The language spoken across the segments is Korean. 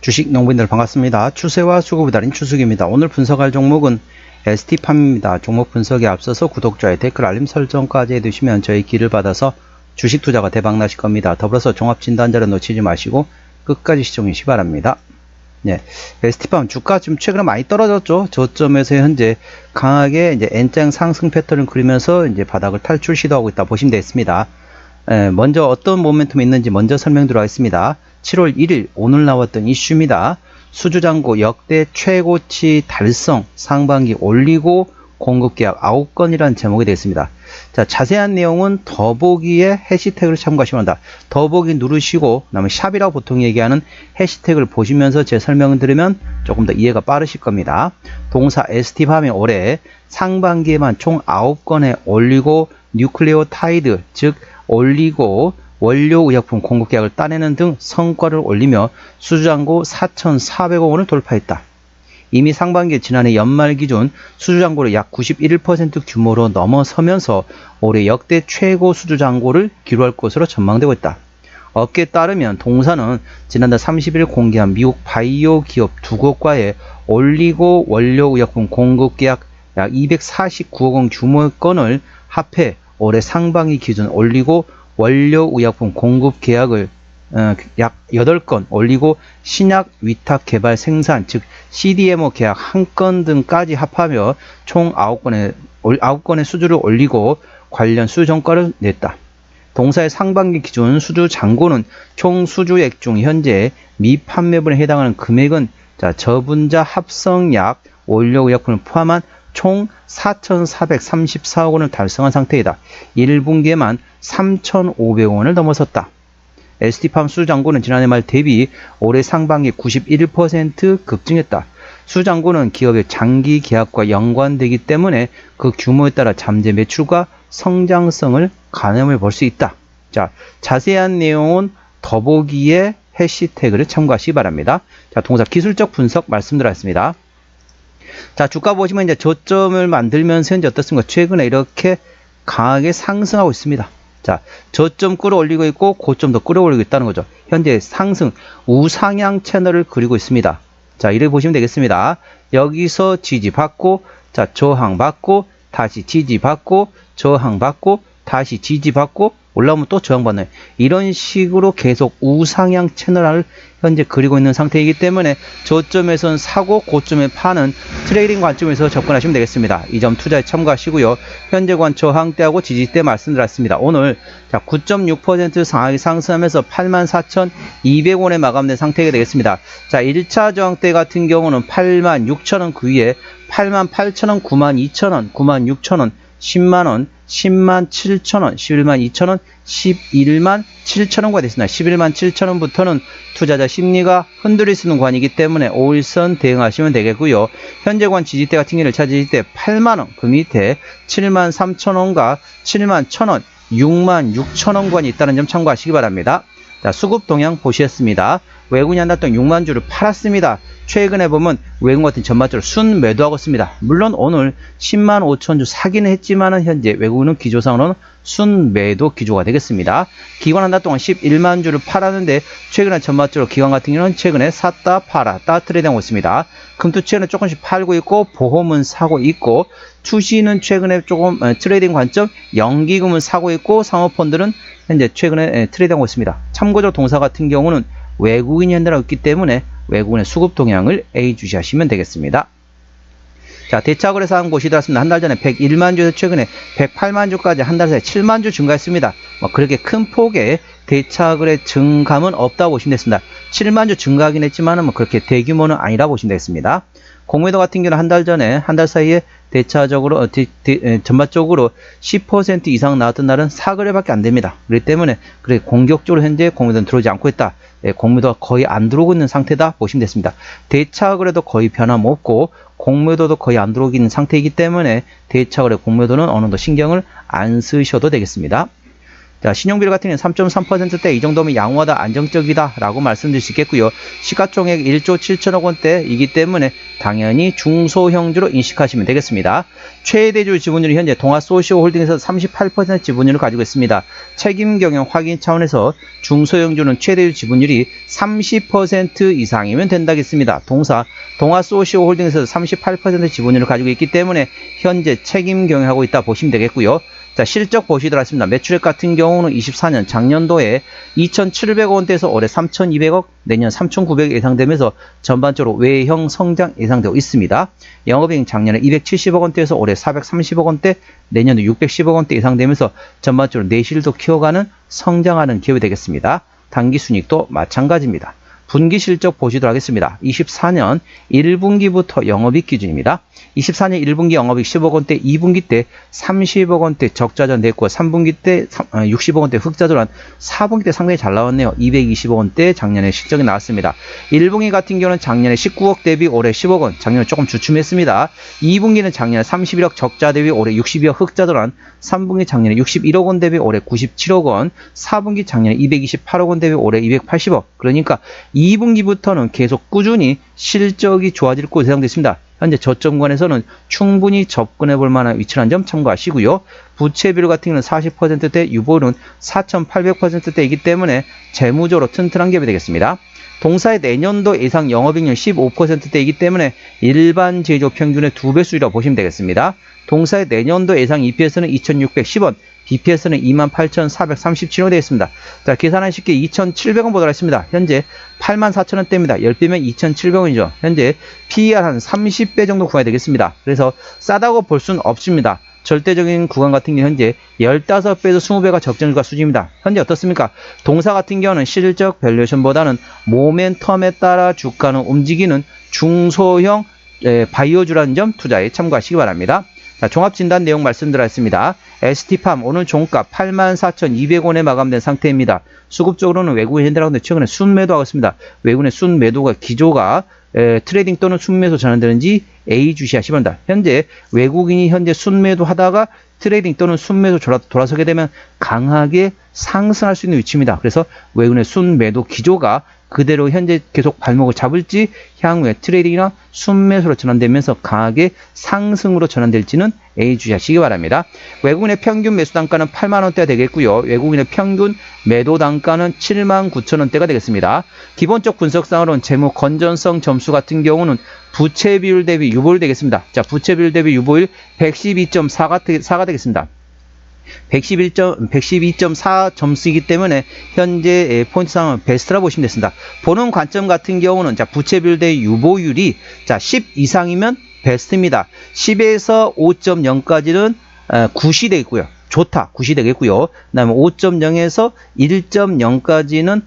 주식 농부인들 반갑습니다. 추세와 수급을 달인 추석입니다. 오늘 분석할 종목은 ST팜입니다. 종목 분석에 앞서서 구독자의 댓글 알림 설정까지 해두시면 저희 길을 받아서 주식 투자가 대박 나실 겁니다. 더불어서 종합 진단자를 놓치지 마시고 끝까지 시청해 주시기 바랍니다. 네, ST팜 주가 좀 최근에 많이 떨어졌죠. 저점에서 현재 강하게 이제 N장 상승 패턴을 그리면서 이제 바닥을 탈출 시도하고 있다 보시면 되겠습니다. 에, 먼저 어떤 모멘텀이 있는지 먼저 설명드리도록 하겠습니다. 7월 1일 오늘 나왔던 이슈입니다. 수주장고 역대 최고치 달성 상반기 올리고 공급계약 9건이라는 제목이 되겠습니다. 자, 자세한 내용은 더보기에 해시태그를 참고하시면 한다. 더보기 누르시고, 그 다음에 샵이라고 보통 얘기하는 해시태그를 보시면서 제 설명을 들으면 조금 더 이해가 빠르실 겁니다. 동사 ST팜이 올해 상반기에만 총 9건에 올리고 뉴클레오 타이드, 즉 올리고 원료 의약품 공급 계약을 따내는 등 성과를 올리며 수주장고 4,400억 원을 돌파했다. 이미 상반기 지난해 연말 기준 수주장고를 약 91% 규모로 넘어서면서 올해 역대 최고 수주장고를 기록할 것으로 전망되고 있다. 업계에 따르면 동사는 지난달 30일 공개한 미국 바이오 기업 두 곳과의 올리고 원료 의약품 공급 계약 약 249억 원 규모의 건을 합해 올해 상반기 기준 올리고 원료 의약품 공급 계약을 어, 약 8건 올리고 신약 위탁 개발 생산 즉 CDMO 계약 한건 등까지 합하며 총 9건의 9건의 수주를 올리고 관련 수주 정가를 냈다. 동사의 상반기 기준 수주 잔고는 총 수주액 중 현재 미판매분에 해당하는 금액은 자, 저분자 합성약 원료 의약품을 포함한 총 4,434억 원을 달성한 상태이다. 1분기에만 3,500원을 넘어섰다. ST팜 수장고는 지난해 말 대비 올해 상반기 91% 급증했다. 수장고는 기업의 장기 계약과 연관되기 때문에 그 규모에 따라 잠재 매출과 성장성을 가늠해 볼 수 있다. 자, 자세한 내용은 더보기에 해시태그를 참고하시기 바랍니다. 자, 동사 기술적 분석 말씀드렸습니다. 자, 주가 보시면 이제 저점을 만들면서 현재 어떻습니까? 최근에 이렇게 강하게 상승하고 있습니다. 자, 저점 끌어올리고 있고 고점도 끌어올리고 있다는 거죠. 현재 상승 우상향 채널을 그리고 있습니다. 자, 이렇게 보시면 되겠습니다. 여기서 지지받고 자, 저항받고 다시 지지받고 저항받고 다시 지지받고 올라오면 또 저항받는 이런 식으로 계속 우상향 채널을 현재 그리고 있는 상태이기 때문에 저점에선 사고 고점에 파는 트레이딩 관점에서 접근하시면 되겠습니다. 이 점 투자에 참고하시고요. 현재 관 저항대하고 지지대 말씀드렸습니다. 오늘 자9.6% 상하게 상승하면서 84,200원에 마감된 상태가 되겠습니다. 자 1차 저항대 같은 경우는 86,000원 그 위에 88,000원, 92,000원, 96,000원 10만원, 10만 7천원, 11만 2천원, 11만 7천원과 됐습니다. 11만 7천원부터는 투자자 심리가 흔들릴 수 있는 관이기 때문에 5일선 대응하시면 되겠고요. 현재관 지지대 같은 경우를 찾으실 때 8만원, 그 밑에 7만 3천원과 7만 1천원, 6만 6천원 관이 있다는 점 참고하시기 바랍니다. 자, 수급 동향 보시겠습니다. 외국인 한 달 동안 6만 주를 팔았습니다. 최근에 보면 외국 같은 전반적으로 순 매도하고 있습니다. 물론 오늘 10만 5천 주 사기는 했지만 현재 외국인은 기조상으로는 순 매도 기조가 되겠습니다. 기관 한 달 동안 11만 주를 팔았는데 최근에 전반적으로 기관 같은 경우는 최근에 샀다 팔았다 트레이딩하고 있습니다. 금투치는 조금씩 팔고 있고 보험은 사고 있고 투시는 최근에 조금 어, 트레이딩 관점 연기금은 사고 있고 상호펀드는 현재 최근에 트레이딩하고 있습니다. 참고적으로 동사 같은 경우는 외국인이 현대라고 있기 때문에 외국인의 수급 동향을 A 주시하시면 되겠습니다. 자, 대차 거래사 한 곳이 들었습니다. 한 달 전에 101만 주에서 최근에 108만 주까지 한 달 사이에 7만 주 증가했습니다. 뭐 그렇게 큰 폭의 대차거래 증감은 없다고 보시면 되겠습니다. 7만 주 증가하긴 했지만 뭐 그렇게 대규모는 아니라 보시면 되겠습니다. 공매도 같은 경우는 한 달 전에 한 달 사이에 대차적으로 어, 대, 대, 에, 전반적으로 10% 이상 나왔던 날은 4거래밖에 안 됩니다. 그렇기 때문에 그래 공격적으로 현재 공매도는 들어오지 않고 있다. 예, 공매도가 거의 안 들어오고 있는 상태다 보시면 됐습니다. 대차거래도 거의 변함없고 공매도도 거의 안 들어오고 있는 상태이기 때문에 대차거래 공매도는 어느 정도 신경을 안 쓰셔도 되겠습니다. 자, 신용비율 같은 경우는 3.3%대 이 정도면 양호하다, 안정적이다라고 말씀드릴 수 있겠고요. 시가총액 1조 7천억 원대이기 때문에 당연히 중소형주로 인식하시면 되겠습니다. 최대주 지분율이 현재 동아소시오홀딩에서 38% 지분율을 가지고 있습니다. 책임 경영 확인 차원에서 중소형주는 최대주 지분율이 30% 이상이면 된다겠습니다. 동사 동아소시오홀딩에서 38% 지분율을 가지고 있기 때문에 현재 책임 경영하고 있다 보시면 되겠고요. 자, 실적 보시도록 하겠습니다. 매출액 같은 경우는 24년 작년도에 2,700억 원대에서 올해 3,200억, 내년 3,900억 예상되면서 전반적으로 외형 성장 예상되고 있습니다. 영업이익 작년에 270억 원대에서 올해 430억 원대, 내년도 610억 원대 예상되면서 전반적으로 내실도 키워가는 성장하는 기업이 되겠습니다. 단기 순이익도 마찬가지입니다. 분기 실적 보시도록 하겠습니다. 24년 1분기부터 영업이익 기준입니다. 24년 1분기 영업이익 10억 원대, 2분기 때 30억 원대 적자 전 됐고, 3분기 때 60억 원대 흑자 전환, 4분기 때 상당히 잘 나왔네요. 220억 원대 작년에 실적이 나왔습니다. 1분기 같은 경우는 작년에 19억 대비 올해 10억 원, 작년에 조금 주춤했습니다. 2분기는 작년에 31억 적자 대비 올해 62억 흑자 전환, 3분기 작년에 61억 원 대비 올해 97억 원, 4분기 작년에 228억 원 대비 올해 280억. 그러니까 2분기부터는 계속 꾸준히 실적이 좋아질 것으로 예상됐습니다. 현재 저점권에서는 충분히 접근해 볼 만한 위치라는 점 참고하시고요. 부채 비율 같은 경우는 40%대, 유보율은 4,800%대이기 때문에 재무적으로 튼튼한 기업이 되겠습니다. 동사의 내년도 예상 영업이익률 15%대이기 때문에 일반 제조 평균의 두배 수준이라고 보시면 되겠습니다. 동사의 내년도 예상 EPS는 2,610원, BPS는 28,437원 되겠습니다. 자, 계산하 쉽게 2,700원 보도록 하겠습니다. 현재 84,000원대입니다. 10배면 2,700원이죠. 현재 PER 한 30배 정도 구해야 되겠습니다. 그래서 싸다고 볼 수는 없습니다. 절대적인 구간 같은 경우 현재 15배에서 20배가 적정주가 수준입니다. 현재 어떻습니까? 동사 같은 경우는 실적 밸류에이션보다는 모멘텀에 따라 주가는 움직이는 중소형 바이오주라는 점 투자에 참고하시기 바랍니다. 자, 종합진단 내용 말씀드렸습니다. ST팜 오늘 종가 84,200원에 마감된 상태입니다. 수급적으로는 외국인 현대라운드 최근에 순매도하고 있습니다. 외국인의 순매도가 기조가 에, 트레이딩 또는 순매도 전환되는지 A 주시하시 바랍니다. 현재 외국인이 현재 순매도 하다가 트레이딩 또는 순매도 돌아, 돌아서게 되면 강하게 상승할 수 있는 위치입니다. 그래서 외국인의 순매도 기조가 그대로 현재 계속 발목을 잡을지 향후에 트레이딩이나 순매수로 전환되면서 강하게 상승으로 전환될지는 A 주시하시기 바랍니다. 외국인의 평균 매수 단가는 8만 원대가 되겠고요. 외국인의 평균 매도 단가는 7만 9천 원대가 되겠습니다. 기본적 분석상으로는 재무 건전성 점수 같은 경우는 부채 비율 대비 유보율 되겠습니다. 자, 부채 비율 대비 유보율 112.4가, 4가 되겠습니다. 111점, 112.4 점수이기 때문에 현재 포인트상은 베스트라 보시면 됐습니다. 보는 관점 같은 경우는 자 부채비율 대 유보율이 자 10 이상이면 베스트입니다. 10에서 5.0까지는 굿이 되겠고요. 좋다, 굿이 되겠고요. 그 다음에 5.0에서 1.0까지는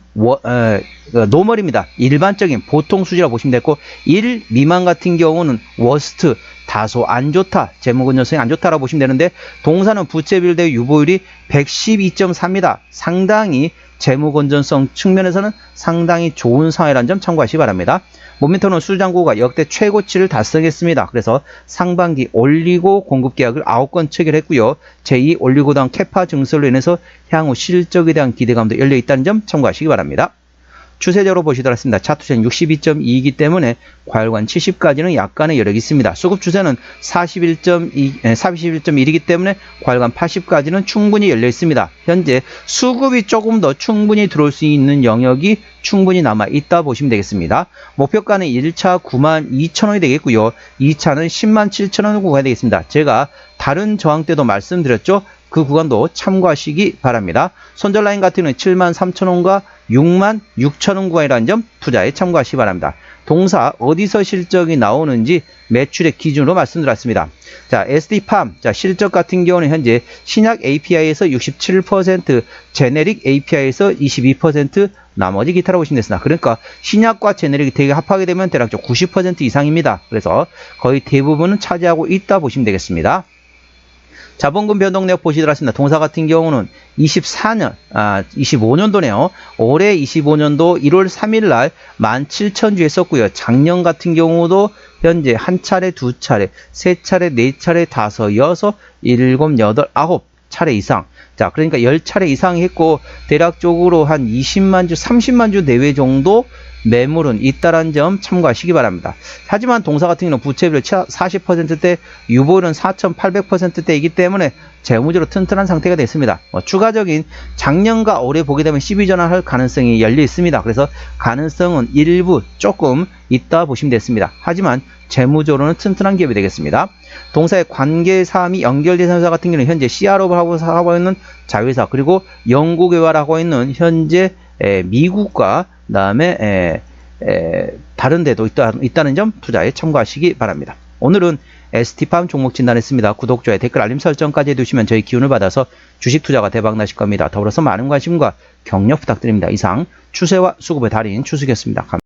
노멀입니다. 일반적인 보통 수지라고 보시면 되고 1 미만 같은 경우는 워스트, 다소 안 좋다, 재무건전성이 안 좋다라고 보시면 되는데 동사는 부채비율 대 유보율이 112.4입니다. 상당히 재무 건전성 측면에서는 상당히 좋은 상황이라는 점 참고하시기 바랍니다. 모멘텀은 수장고가 역대 최고치를 달성했습니다. 그래서 상반기 올리고 공급 계약을 9건 체결했고요. 제2 올리고당 캐파 증설로 인해서 향후 실적에 대한 기대감도 열려 있다는 점 참고하시기 바랍니다. 추세적으로 보시도록 하겠습니다. 차트는 62.2이기 때문에 과열관 70까지는 약간의 여력이 있습니다. 수급 추세는 41.2, 41.1이기 때문에 과열관 80까지는 충분히 열려 있습니다. 현재 수급이 조금 더 충분히 들어올 수 있는 영역이 충분히 남아 있다 보시면 되겠습니다. 목표가는 1차 9만 2천 원이 되겠고요. 2차는 10만 7천 원을 구가야 되겠습니다. 제가 다른 저항 때도 말씀드렸죠. 그 구간도 참고하시기 바랍니다. 손절 라인 같은 경우는 7만 3천 원과 6만 6천 원 구간이라는 점 투자에 참고하시기 바랍니다. 동사 어디서 실적이 나오는지 매출의 기준으로 말씀드렸습니다. 자, SD팜 자, 실적 같은 경우는 현재 신약 API에서 67%, 제네릭 API에서 22%, 나머지 기타라고 보시면 되습니다. 그러니까 신약과 제네릭이 되게 합하게 되면 대략적 90% 이상입니다. 그래서 거의 대부분은 차지하고 있다 보시면 되겠습니다. 자본금 변동 내역 보시도록 하겠습니다. 동사 같은 경우는 24년, 아, 25년도네요. 올해 25년도 1월 3일 날 17,000주 했었고요. 작년 같은 경우도 현재 한 차례, 두 차례, 세 차례, 네 차례, 다섯, 여섯, 일곱, 여덟, 아홉 차례 이상. 자, 그러니까 10차례 이상 했고 대략적으로 한 20만 주, 30만 주 내외 정도 매물은 있다라는 점 참고하시기 바랍니다. 하지만 동사 같은 경우는 부채비율 40%대, 유보율은 4,800%대이기 때문에 재무적으로 튼튼한 상태가 됐습니다. 뭐 추가적인 작년과 올해 보게 되면 12전환할 가능성이 열려 있습니다. 그래서 가능성은 일부 조금 있다 보시면 됐습니다. 하지만 재무적으로는 튼튼한 기업이 되겠습니다. 동사의 관계 사항이 연결된 회사 같은 경우는 현재 CRO를 하고, 하고 있는 자회사 그리고 영국 외화라고 있는 현재 에, 미국과 그 다음에 에, 에, 다른 데도 있다, 있다는 점 투자에 참고하시기 바랍니다. 오늘은 ST팜 종목 진단했습니다. 구독, 좋아요, 댓글, 알림 설정까지 해두시면 저희 기운을 받아서 주식 투자가 대박 나실 겁니다. 더불어서 많은 관심과 격려 부탁드립니다. 이상 추세와 수급의 달인 추수겠습니다. 감사합니다.